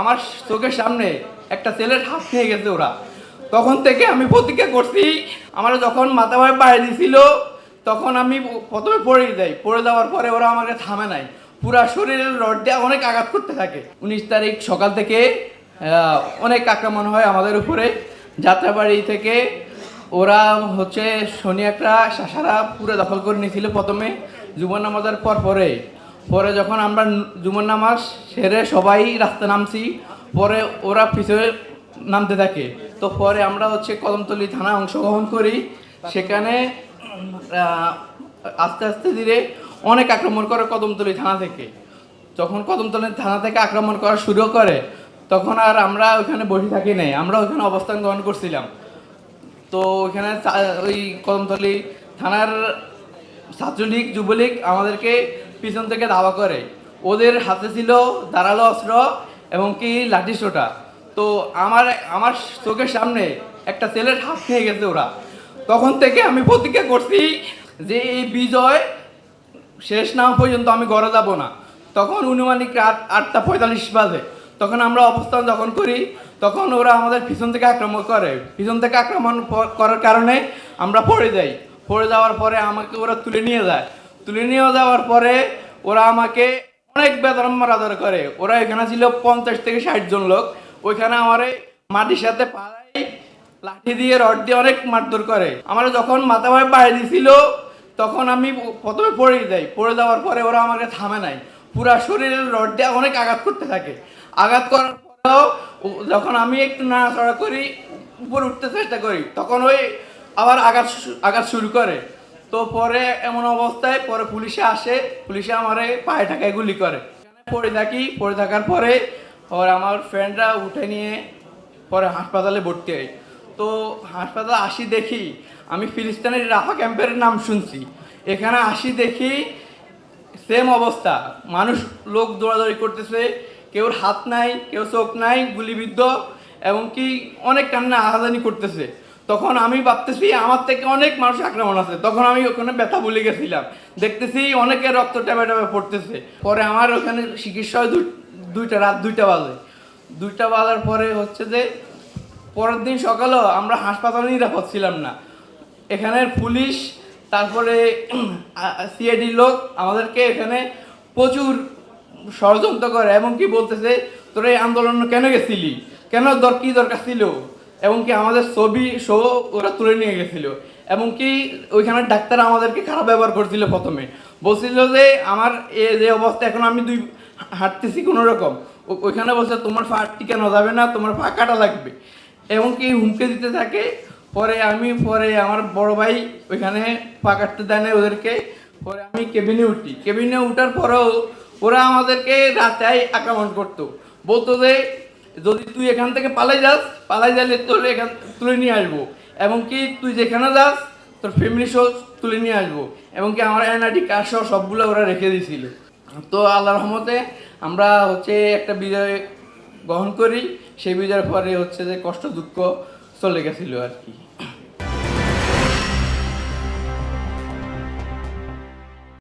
আমার চোখের সামনে একটা ছেলের হাত নিয়ে গেছে ওরা। তখন থেকে আমি প্রতিজ্ঞা করছি, আমার যখন মাথা ভাই বাইরে দিছিল, তখন আমি প্রথমে পড়ে যাই। পড়ে যাওয়ার পরে ওরা আমাকে থামে নাই। পুরা শরীরের রড দিয়ে অনেক আঘাত করতে থাকে। উনিশ তারিখ সকাল থেকে অনেক আক্রমণ হয় আমাদের উপরে। যাত্রাবাড়ি থেকে ওরা হচ্ছে শনি একটা শাসারা পুরো দখল করে নিয়েছিল প্রথমে। জুমার নামাজের পর পরে। পরে যখন আমরা ন- জুমার নামাজ সেরে সবাই রাস্তা নামছি, পরে ওরা পিছনে নামতে থাকে। তো পরে আমরা হচ্ছে কদমতলি থানায় অংশগ্রহণ করি। সেখানে আস্তে আস্তে ধীরে অনেক আক্রমণ করে কদমতলি থানা থেকে। যখন কদমতলি থানা থেকে আক্রমণ করা শুরু করে, তখন আর আমরা ওখানে বসে থাকি নাই। আমরা ওখানে অবস্থান গ্রহণ করছিলাম। তো ওইখানে ওই কদমতলি থানার ছাত্রলীগ, যুবলীগ আমাদেরকে পিছন থেকে ধাওয়া করে। ওদের হাতে ছিল ধারালো অস্ত্র এবং কি লাঠি সোটা তো আমার আমার চোখের সামনে একটা ছেলের হাত নিয়ে গেছে ওরা। তখন থেকে আমি প্রতিজ্ঞা করছি যে এই বিজয় শেষ না পর্যন্ত আমি ঘরে যাব না। তখন অনুমানিক রাত আটটা পঁয়তাল্লিশ বাজে। তখন আমরা অবস্থান যখন করি, তখন ওরা আমাদের পিছন থেকে আক্রমণ করে। পিছন থেকে আক্রমণ করার কারণে আমরা পড়ে যাই। পড়ে যাওয়ার পরে আমাকে ওরা তুলে নিয়ে যায়। তুলে নিয়ে যাওয়ার পরে ওরা আমাকে অনেক বেদরম আদর করে। ওরা এখানে ছিল পঞ্চাশ থেকে ষাট জন লোক। ওইখানে আমার মাটির সাথে পাড়াই লাঠি দিয়ে, রড দিয়ে অনেক মারধর করে। আমার যখন মাথা ভাই বাইরে দিছিল, তখন আমি প্রথমে পড়ে যাই। পড়ে যাওয়ার পরে ওরা আমাকে থামে নাই। পুরা শরীরের রড দিয়ে অনেক আঘাত করতে থাকে। আঘাত করার পরেও যখন আমি একটু নাড়াচড়া করি, উপরে উঠতে চেষ্টা করি, তখন ওই আবার আঘাত আঘাত শুরু করে। তো পরে এমন অবস্থায় পরে পুলিশে আসে, পুলিশে আমারে পায়ে টাকায় গুলি করে। পড়ে থাকি, পড়ে থাকার পরে ওর আমার ফ্রেন্ডরা উঠে নিয়ে পরে হাসপাতালে ভর্তি হয় তো হাসপাতালে আসি দেখি, আমি ফিলিস্তিনের রাফা ক্যাম্পের নাম শুনছি। এখানে আসি দেখি সেম অবস্থা। মানুষ লোক দৌড়াদৌড়ি করতেছে, কেউর হাত নাই, কেউ চোখ নাই, গুলিবিদ্ধ, এবং কি অনেক কান্না আহাজানি করতেছে। তখন আমি ভাবতেছি, আমার থেকে অনেক মানুষ আক্রমণ আছে। তখন আমি ওখানে ব্যথা ভুলে গেছিলাম। দেখতেছি অনেকে রক্ত ট্যাবে ট্যাবে পড়তেছে। পরে আমার ওখানে চিকিৎসা দুই- দুইটা, রাত দুইটা বাজে। দুইটা বাজার পরে হচ্ছে যে, পরের দিন সকালেও আমরা হাসপাতালে নিরাপদ ছিলাম না। এখানের পুলিশ, তারপরে সিআইডি লোক আমাদেরকে এখানে প্রচুর ষড়যন্ত্র করে। এবং কি বলতেছে, তোরা এই আন্দোলন কেন গেছিলি? কেন দর, কি দরকার ছিল? এবং কি আমাদের ছবি শো ওরা তুলে নিয়ে গেছিল। এবং কি ওইখানে ডাক্তার আমাদেরকে খারাপ ব্যবহার করছিল প্রথমে। বলছিল যে, আমার এ, যে অবস্থা, এখন আমি দুই হাঁটতেছি কোনো রকম। ওইখানে বলছে, তোমার পা টিকানো যাবে না, তোমার পা কাটা লাগবে। এবং কি হুমকে দিতে থাকে। পরে আমি, পরে আমার বড় ভাই ওইখানে পা কাটতে দেয় না ওদেরকে। পরে আমি কেবিনে উঠি। কেবিনে উঠার পরেও ওরা আমাদেরকে রাতে আক্রমণ করতো। বলতো যে যদি তুই এখান থেকে পালাই যাস, পালাই যাইলে তোর এখান, তুলে নিয়ে আসব। এমনকি তুই যেখানে যাস, তোর ফ্যামিলি সহ তুলে নিয়ে আসব। এমনকি আমার এনআইডি কার্ড সহ সবগুলো ওরা রেখে দিয়েছিল। তো আল্লাহ রহমতে আমরা হচ্ছে একটা বিজয় গ্রহণ করি। সেই বিজয়ের পরে হচ্ছে যে কষ্ট দুঃখ চলে গেছিল আর কি।